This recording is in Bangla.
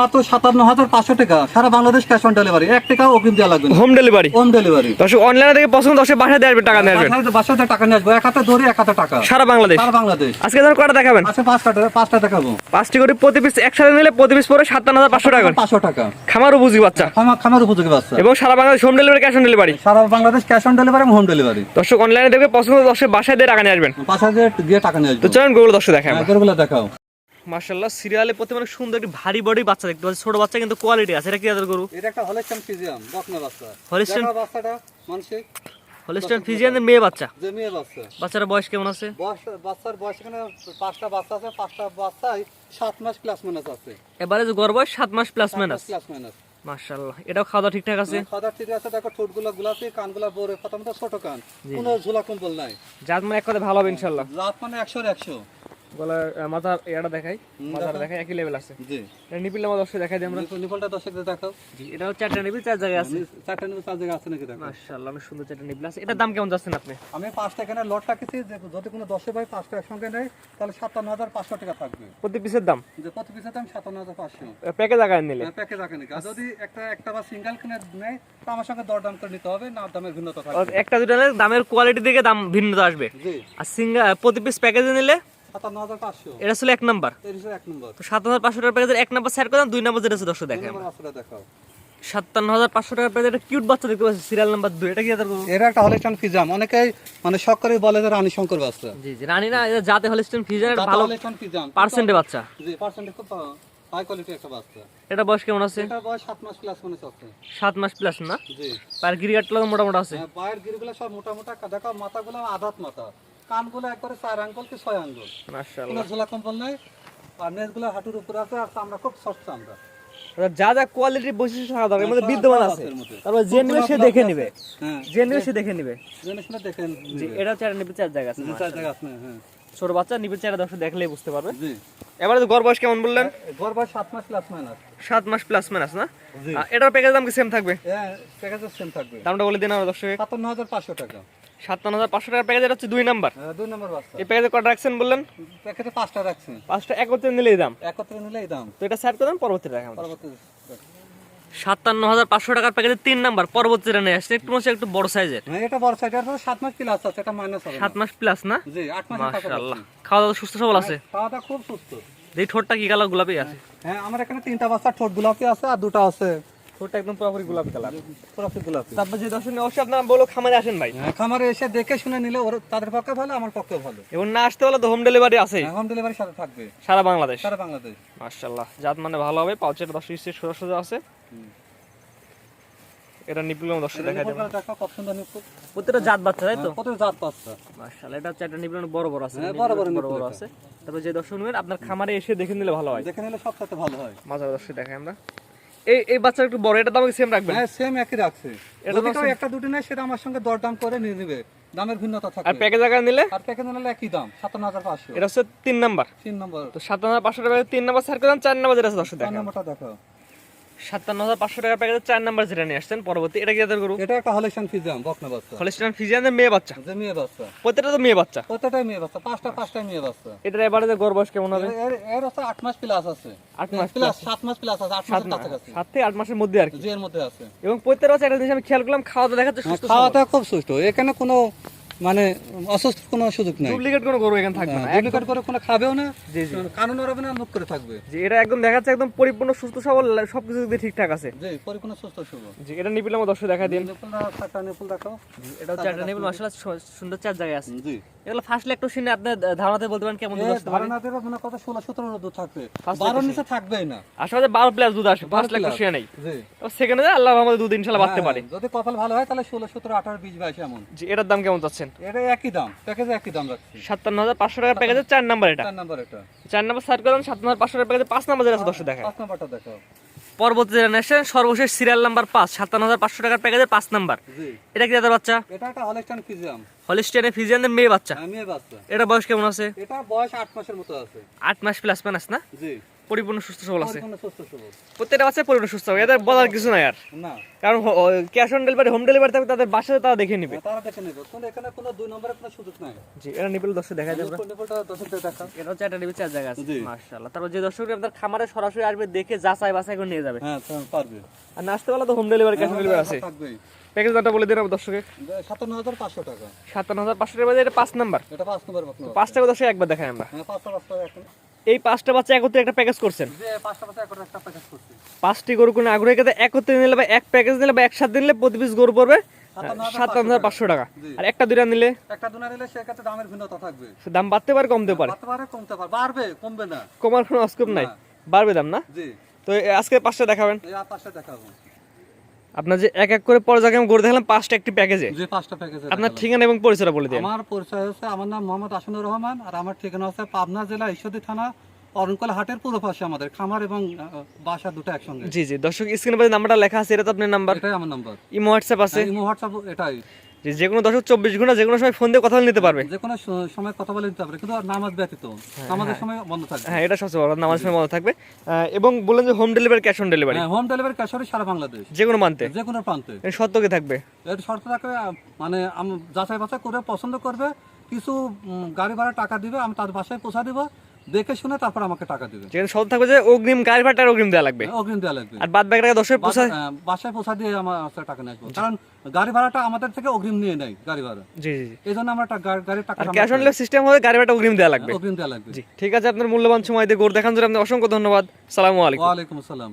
মাত্র সাতান্ন হাজার পাঁচশো টাকা। সারা বাংলাদেশ ক্যাশ অন ডেলিভারি এক টাকা অগ্রিম দেওয়া লাগবে হোম ডেলিভারি হোম ডেলিভারি দর্শক অনলাইনে থেকে পছন্দ দর্শক বাসায় আসবেন টাকা নিয়ে আসবেন। টাকা নিয়ে আসব। এক হাতে ধরে এক হাতে টাকা। সারা বাংলাদেশ? সারা বাংলাদেশ। আজকে ধর কটা দেখাবেন? আচ্ছা পাঁচটা পাঁচটা দেখাবো। পাঁচটি করে প্রতি পিস একসাথে নিলে প্রতি পিস পরে সাতান্ন হাজার পাঁচশো টাকা। পাঁচশো টাকা। খামার উপযোগী বাচ্চা। খামার উপযোগী বাচ্চা। এবং সারা Bangladesh home delivery cash on delivery Sara Bangladesh cash on delivery এবং হোম ডেলিভারি দর্শক অনলাইনে দেখবে পছন্দ দর্শক বাসায় দিয়ে টাকা নিয়ে আসবেন। পাঁচ হাজার দিয়ে টাকা নিয়ে তো আসব চলুন গোগুলো দর্শক হ্যাঁ, দেখাও। মার্শাল্লাহ সিরিয়ালে প্রতি মানে সুন্দর একটি ভারী বডি বাচ্চা দেখতে পাচ্ছি। ছোট বাচ্চা কিন্তু কোয়ালিটি আছে। এটা কি আদর গরু? এটা একটা হলেস্টান ফিজিয়াম বকনা বাচ্চা। দেখা বাচ্চাটা মানসিক। হলিস্টান ফিজিয়ানের মেয়ে বাচ্চা। যে মেয়ে বাচ্চা। বাচ্চার বয়স কেমন আছে? বয়স বাচ্চার বয়স এখানে পাঁচটা বাচ্চা আছে। পাঁচটা বাচ্চাই সাত মাস প্লাস মাইনাস আছে। এবারে যে গড় বয়স সাত মাস প্লাস মাইনাস প্লাস মাইনাস মার্শাল্লাহ এটাও খাওয়া ঠিকঠাক আছে? খাদার ঠিক আছে। দেখো ঠোঁটগুলো গোলাপি কানগুলো বড়। প্রথমত ছোট কান। কোনো ঝোলা কম্বল নাই। যার মানে এক কথা ভালো হবে ইনশাল্লাহ রাত মানে একশোর একশো। গলার মাথার দেখাই। মাথার দেখাই একই লেভেল আছে জি। নিপিল আমার দর্শক দেখাই দিই আমরা নিপলটা দর্শকদের দেখাও। এটা হচ্ছে চারটা নিপিল চার জায়গায় আছে। চারটা নিপল চার আছে নাকি দেখো? মার্শাল্লাহ অনেক সুন্দর চারটা নিপিল আছে। এটার দাম কেমন যাচ্ছেন আপনি? আমি পাঁচটা এখানে লট রাখেছি যে যদি কোনো ভাই পাঁচটা একসঙ্গে নেয় তাহলে সাতান্ন হাজার পাঁচশো টাকা থাকবে। প্রতি পিসের দাম? যে প্রতি পিসের দাম সাতান্ন হাজার পাঁচশো। প্যাকেজ আকারে নিলে? প্যাকেজ আর যদি একটা একটা বা সিঙ্গেল কিনে নেয় তো আমার সঙ্গে করে নিতে হবে না দামের ভিন্নতা থাকবে। একটা দুটো দামের কোয়ালিটি দেখে দাম ভিন্নতা আসবে। জি। আর সিঙ্গা প্রতি পিস প্যাকেজে নিলে এটা ছিল এক নাম্বার। এর হিসেবে এক নম্বর। তো সাত হাজার পাঁচশো টাকার প্যাকেজের এক নাম্বার সেট করলাম দুই নাম্বার যেটা আছে দর্শক দেখেন। নম্বর আসলে দেখাও। সাতান্ন হাজার পাঁচশো টাকার প্যাকেজ একটা কিউট বাচ্চা দেখতে পাচ্ছি সিরিয়াল নাম্বার দুই। এটা কি আদর একটা হলিস্টান ফিজাম অনেকেই মানে শখ করে বলে যে রানী শঙ্কর বাচ্চা। জি জি রানী না এটা জাতে হলিস্টেন ফিজার তাতে ভালো পার্সেন্টে বাচ্চা। জি পার্সেন্টে খুব হাই কোয়ালিটি একটা বাচ্চা। এটা বয়স কেমন আছে? এটা বয়স সাত মাস প্লাস মানে চলছে সাত মাস প্লাস না? জি। পার গিরিগাটগুলো মোটামুটি আছে। হ্যাঁ, পায়ের গিরিগুলো সব মোটা মোটা দেখো মাথাগুলো আধাত মাথা। কানগুলো একবারে চার আঙ্গুল কি ছয় আঙ্গুল? কোনো ঝোলা কম্বল নাই আর নেজগুলো হাঁটুর উপরে আছে আর চামড়া খুব সফট চামড়া যা যা কোয়ালিটির বৈশিষ্ট্য দরকার মধ্যে বিদ্যমান আছে। তারপর যে নিবে সে দেখে নিবে। হ্যাঁ। যে নিবে সে দেখে নিবে। জি এটা চার নিবে চার জায়গা আছে চার জায়গা আছে হ্যাঁ। ছোট বাচ্চা নিবে চার দর্শক দেখলেই বুঝতে পারবে। জি। এবারে গড় বয়স কেমন বললেন? ঘর বয়স সাত মাস প্লাস মাইনাস সাত মাস প্লাস মাইনাস না? এটার প্যাকেজ দাম কি সেম থাকবে? হ্যাঁ প্যাকেজের সেম থাকবে। দামটা বলে দিন আমার দর্শক সাতান্ন হাজার পাঁচশো টাকা। সাতান্ন হাজার পাঁচশো টাকার প্যাকেজ হচ্ছে দুই নাম্বার। হ্যাঁ, দুই নম্বর এই প্যাকেজে কটা রাখছেন বললেন? প্যাকেটে পাঁচটা রাখছি। পাঁচটা একত্রে নিলেই দাম। একত্রে নিলে দাম। তো এটা সেট করে পরবর্তী রাখা পরবর্তী সাতান্ন হাজার পাঁচশো টাকার প্যাকেজে তিন নাম্বার পরবর্তীটা নিয়ে আসছে একটু একটু বড় সাইজের হ্যাঁ এটা বড় সাইজ সাত মাস প্লাস আছে এটা মাইনাস হবে সাত মাস প্লাস না? জি আট মাস মাশাআল্লাহ। খাওয়া দাওয়া সুস্থ সবল আছে? খাওয়া দাওয়া খুব সুস্থ। এই ঠোঁটটা কি কালার গোলাপি আছে? হ্যাঁ আমার এখানে তিনটা বাচ্চা ঠোঁট গোলাপি আছে আর দুটো আছে ঠোঁটটা একদম পুরোপুরি গোলাপি কালার পুরোপুরি গোলাপি। তারপর যে দর্শক অবশ্যই আপনার বলো খামারে আসেন ভাই। খামারে এসে দেখে শুনে নিলে ওর তাদের পক্ষে ভালো আমার পক্ষে ভালো। এবং না আসতে হলে তো হোম ডেলিভারি আছে হোম ডেলিভারি সাথে থাকবে। সারা বাংলাদেশ। সারা বাংলাদেশ। মাশাআল্লাহ জাত মানে ভালো হবে পাউচের দর্শক স্টেজ সোজা সোজা আছে। এটা নিপিল দর্শক দেখা যাবে কত সুন্দর নিপুণ প্রত্যেকটা জাত বাচ্চা তাই তো? কত জাত বাচ্চা। মাশাআল্লাহ এটা হচ্ছে একটা নিপিল বড় বড় আছে। হ্যাঁ, বড় বড় বড় বড় আছে। তারপর যে দর্শক নেবেন আপনার খামারে এসে দেখে নিলে ভালো হয়। দেখে নিলে সব সাথে ভালো হয়। মাঝার দর্শক দেখাই আমরা। এই এই বাচ্চা একটু বড় এটা দাম সেম রাখবেন? হ্যাঁ সেম একই রাখছে। এটা তো একটা দুটো নেয় সেটা আমার সঙ্গে দরদাম করে নিয়ে নেবে। দামের ভিন্নতা আর প্যাকেজ আকারে নিলে? আর প্যাকেজ নিলে একই দাম সাতান্ন হাজার পাঁচশো। এটা হচ্ছে তিন নাম্বার। তিন নম্বর। তো সাতান্ন হাজার পাঁচশো টাকা তিন নাম্বার সার্কেল করেন চার নাম্বার যেটা আছে দর্শক চার দেখেন নম্বরটা দেখো সাতান্ন হাজার পাঁচশো টাকার প্যাকেজে চার নাম্বার যেটা নিয়ে আসছেন পরবর্তী এটা কি করব এটা একটা হলেশন ফিজাম বকনা বাচ্চা। হলিস্টান ফিজিয়ানের মেয়ে বাচ্চা। যে মেয়ে বাচ্চা। প্রত্যেকটা তো মেয়ে বাচ্চা। প্রত্যেকটাই মেয়ে বাচ্চা পাঁচটা পাঁচটাই মেয়ে বাচ্চা। এটার এবারে যে গড় বয়স কেমন হবে? এর- হচ্ছে আট মাস প্লাস আছে। আট মাস প্লাস সাত মাস প্লাস আছে আট সাত মাসের কাছাকাছি। সাত থেকে আট মাসের মধ্যে আর কি। এর মধ্যে আছে। এবং প্রত্যেকটা একটা জিনিস আমি খেয়াল করলাম খাওয়া দাওয়া দেখাচ্ছে সুস্থ খাওয়া দাওয়া খুব সুস্থ। এখানে কোনো মানে অসুস্থ কোনো সুযোগ নাই। ডুপ্লিকেট কোনো গরু এখানে থাকবে না। ডুপ্লিকেট করে কোনো খাবেও না জি জি। কানুন ওরাবে না মুখ করে থাকবে। যে এটা একদম দেখাচ্ছে একদম পরিপূর্ণ সুস্থ সবল সবকিছু দিক দিয়ে ঠিকঠাক আছে। যে পরিপূর্ণ সুস্থ শুভ যে এটা নিপিল আমার দর্শক দেখা দিন। নিপুল দেখো এটা হচ্ছে একটা নিপিল মাসালা সুন্দর চার জায়গায় আছে। জি। এগুলো ফার্স্ট লেকটো শুনে আপনি ধারণাতে বলতে পারেন কেমন দুধ এ আসতে পারে ধারণা? দেবে মনে কথা ষোলো সতেরো দুধ থাকবে। First বারোর নিচে থাকবেই না। আসলে বারো প্লাস দুধ আসে ফার্স্ট plus। শুয়ে নেই। জি। সেকেন্ডে আল্লাহ আমাদের দুধ ইনশাল্লাহ বাড়তে হ্যাঁ, পারে। যদি কপাল ভালো হয় তাহলে ষোলো সতেরো আঠারো বিশ বাইশ এমন। যে এটার দাম কেমন চাচ্ছেন? এটা একই দাম প্যাকেজে একই দাম রাখছি। সাতান্ন হাজার পাঁচশো টাকার প্যাকেজের চার নাম্বার এটা। চার নাম্বার এটা। চার নাম্বার সার্চ করেন সাত নাম্বার পাঁচশো টাকার প্যাকেজে পাঁচ নাম্বার যেটা আছে দর্শক দেখা পাঁচ নাম্বারটা দেখো পরবর্তী জেনারেশন সর্বশেষ সিরিয়াল নাম্বার পাঁচ সাতান্ন হাজার পাঁচশো টাকার প্যাকেজের পাঁচ নাম্বার। এটা কি দাদা বাচ্চা? এটা একটা হলেস্টান ফিজিয়াম হলিস্টিয়ানের ফিজিয়ানের মেয়ে বাচ্চা। মেয়ে বাচ্চা। এটা বয়স কেমন আছে? এটা বয়স আট মাসের মতো আছে। আট মাস প্লাস মাইনাস না? জি। পরিপূর্ণ সুস্থ সবল আছে। পরিপূর্ণ সুস্থ সবল। প্রত্যেকটা বাচ্চা পরিপূর্ণ সুস্থ হবে এদের বলার কিছু নাই আর। না। কারণ cash on delivery home delivery থাকবে তাদের বাসাতে তারা দেখে নিবে। তারা দেখে নেবে। কোনো এখানে কোনো দুই নম্বরের কোনো সুযোগ নাই। জি এটা নিবেল দর্শক দেখা যাবে এটা হচ্ছে একটা নিবে চার জায়গা আছে। মাশাআল্লাহ। তারপর যে দর্শকরা আপনার খামারে সরাসরি আসবে দেখে যাচাই বাছাই করে নিয়ে যাবে। হ্যাঁ তো পারবে। আর বেলা তো home delivery cash on delivery আছে। থাকবেই। প্যাকেজ দামটা বলে দিন আমার দর্শকে। সাতান্ন হাজার পাঁচশো টাকা। সাতান্ন হাজার পাঁচশো টাকা এটা পাঁচ নাম্বার এটা পাঁচ নম্বর পাঁচ টাকা দর্শক একবার দেখাই আমরা। হ্যাঁ পাঁচটা পাঁচটা এই পাঁচটা বাচ্চা একত্রে একটা প্যাকেজ করছেন? পাঁচটা গরু কোনো আগ্রহী ক্ষেত্রে একত্রে নিলে বা এক প্যাকেজ নিলে বা একসাথে নিলে প্রতি পিস গরু পড়বে সাতান্ন হাজার পাঁচশো টাকা। আর একটা দুইটা নিলে? একটা দুনা নিলে সেক্ষেত্রে দামের ভিন্নতা থাকবে। দাম বাড়তে পারে কমতে পারে? কমতে পারে। বাড়বে কমবে না। কমার কোনো অস্কোপ নাই? বাড়বে দাম না? তো আজকে পাঁচটা দেখাবেন। পাঁচটা দেখাবো। আপনার যে এক এক করে পর্যায়ে আমি গড়ে দেখলাম পাঁচটা একটি প্যাকেজে যে পাঁচটা প্যাকেজে আপনার ঠিকানা এবং পরিচয়টা বলে দিন। আমার পরিচয় হচ্ছে আমার নাম মোহাম্মদ আসনুর রহমান আর আমার ঠিকানা হচ্ছে পাবনা জেলা ঈশ্বরদী থানা অরণকল হাটের পূর্ব পাশে আমাদের খামার এবং বাসা দুটো একসঙ্গে। জি জি দর্শক স্ক্রিনে নাম্বারটা লেখা আছে এটা তো আপনার নাম্বার। এটাই আমার নাম্বার। ইমো হোয়াটসঅ্যাপ আছে। ইমো হোয়াটসঅ্যাপ এটাই। যে কোনো দর্শক চব্বিশ ঘণ্টা যে কোনো সময় ফোন দিয়ে কথা বলে নিতে পারবে। যে কোনো সময় কথা বলে দিতে পারে কিন্তু নামাজ ব্যতীত। নামাজের সময় বন্ধ থাকবে। হ্যাঁ এটা সবচেয়ে বড় নামাজ সময় মনে থাকবে। এবং বললেন যে home delivery cash on delivery হ্যাঁ হোম ডেলিভারি ক্যাশরি সারা বাংলাদেশ। যে কোনো মানতে যে কোনো প্রান্তে। এর সত্যকে থাকবে? এর শর্ত থাকে আহ, মানে আম- যাচাই বাছাই করে পছন্দ করবে কিছু গাড়ি ভাড়া টাকা দিবে আমি তার বাসায় পৌঁছা দিব দেখে শুনে তারপর আমাকে টাকা দিবে যেখানে সত্য থাকবে যে অগ্রিম গাড়ি ভাড়াটা অগ্রিম দেওয়া লাগবে। অগ্রিম দেওয়া লাগবে। আর বাদ বাকি টাকা দশে বাসায় পোষা দিয়ে আমার কাছে টাকা নিয়ে আসব। কারণ গাড়ি ভাড়াটা আমাদের থেকে অগ্রিম নিয়ে নেয় গাড়ি ভাড়া। জি জি এই জন্য আমরা গাড়ির টাকা ক্যাশ অন সিস্টেম হবে গাড়ি ভাড়াটা অগ্রিম দেওয়া লাগবে। অগ্রিম দেওয়া লাগবে। জি ঠিক আছে আপনার মূল্যবান সময় দিয়ে গোর দেখান জন্য অসংখ্য ধন্যবাদ। সালামু আলাইকুম। ওয়ালাইকুম আসসালাম।